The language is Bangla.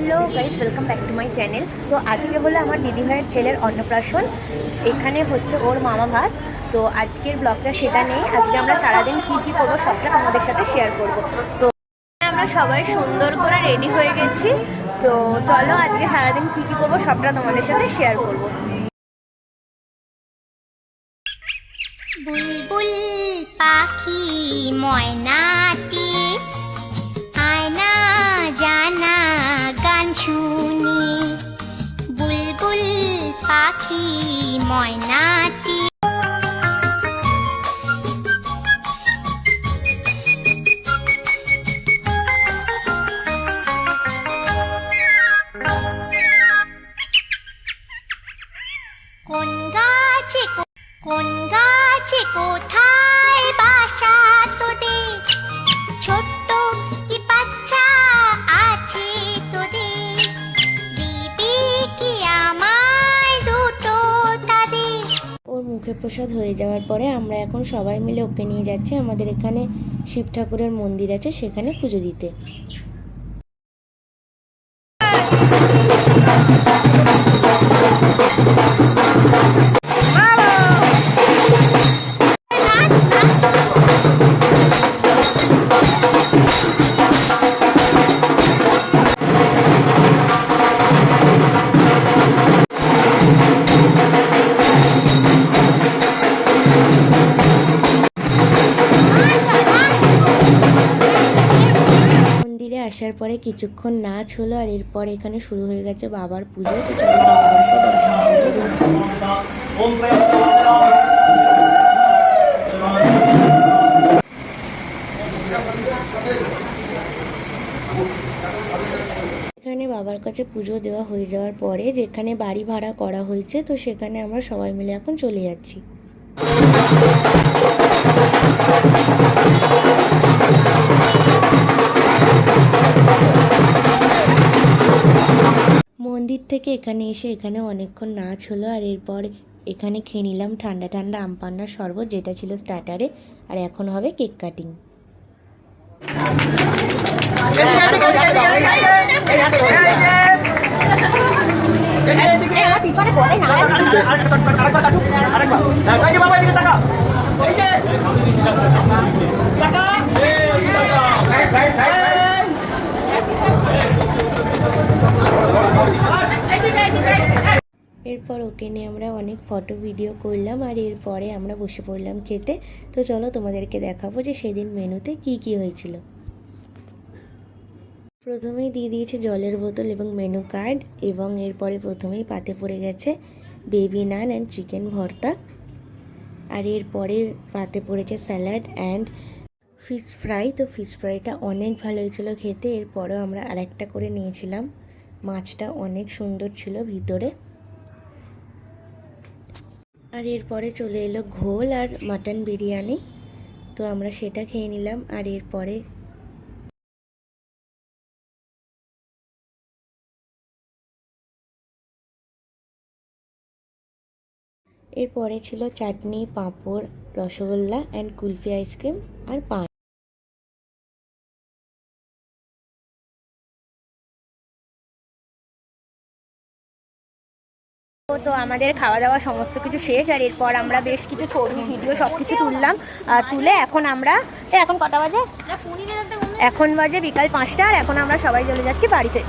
Hello guys welcome back to my channel তো আজকে হলো আমার দিদিভাইয়ের ছেলের অন্নপ্রাশন। এখানে হচ্ছে ওর মামা ভাত। তো আজকের ব্লগটা সেটা নেই। আজকে আমরা সারাদিন কী কী করব সবটা তোমাদের সাথে শেয়ার করব। তো আমরা সবাই সুন্দর করে রেডি হয়ে গেছি। তো চলো আজকে সারাদিন কী কী করব সবটা তোমাদের সাথে শেয়ার করব। বুলবুল পাখি ময়নাটি ওর মুখে প্রসাদ হয়ে যাওয়ার পরে আমরা এখন সবাই মিলে ওকে নিয়ে যাচ্ছি আমাদের এখানে শিব ঠাকুরের মন্দির আছে, সেখানে পুজো দিতে। আসার পরে কিছুক্ষণ নাচ হলো আর এরপর এখানে শুরু হয়ে গেছে বাবার পুজো। এখানে বাবার কাছে পুজো দেওয়া হয়ে যাওয়ার পরে যেখানে বাড়ি ভাড়া করা হয়েছে, তো সেখানে আমরা সবাই মিলে এখন চলে যাচ্ছি মন্দির থেকে এখানে এসে এখানে অনেকক্ষণ নাচ হলো আর এরপর এখানে খেয়ে নিলাম ঠান্ডা ঠান্ডা আম পান্নার শরবত যেটা ছিল স্টার্টারে আর এখন হবে কেক কাটিং এরপর ওকে নিয়ে আমরা অনেক ফটো ভিডিও করলাম আর এরপরে আমরা বসে পড়লাম খেতে। তো চলো তোমাদেরকে দেখাবো যে সেদিন মেনুতে কি কি হয়েছিল। প্রথমেই দিয়ে দিয়েছে জলের বোতল এবং মেনু কার্ড এবং এরপরে প্রথমেই পাতে পড়ে গেছে বেবি নান অ্যান্ড চিকেন ভর্তা। আর এরপরে পাতে পড়েছে স্যালাড অ্যান্ড ফিশ ফ্রাই তো ফিশ ফ্রাইটা অনেক ভালো হয়েছিল খেতে। এরপরেও আমরা আরেকটা করে নিয়েছিলাম। মাছটা অনেক সুন্দর ছিল ভিতরে। আর এরপরে চলে এলো ঘোল আর মাটন বিরিয়ানি। তো আমরা সেটা খেয়ে নিলাম আর এরপরে এরপরে ছিল chutney, papad, rasgulla and kulfi ice cream আর পান। তো আমাদের খাওয়া দাওয়া সমস্ত কিছু শেষ আর এরপর আমরা বেশ কিছু ছবি ভিডিও সব কিছু তুললাম আর তুলে এখন আমরা এখন কটা বাজে? এখন বাজে বিকাল পাঁচটা আর এখন আমরা সবাই চলে যাচ্ছি বাড়িতে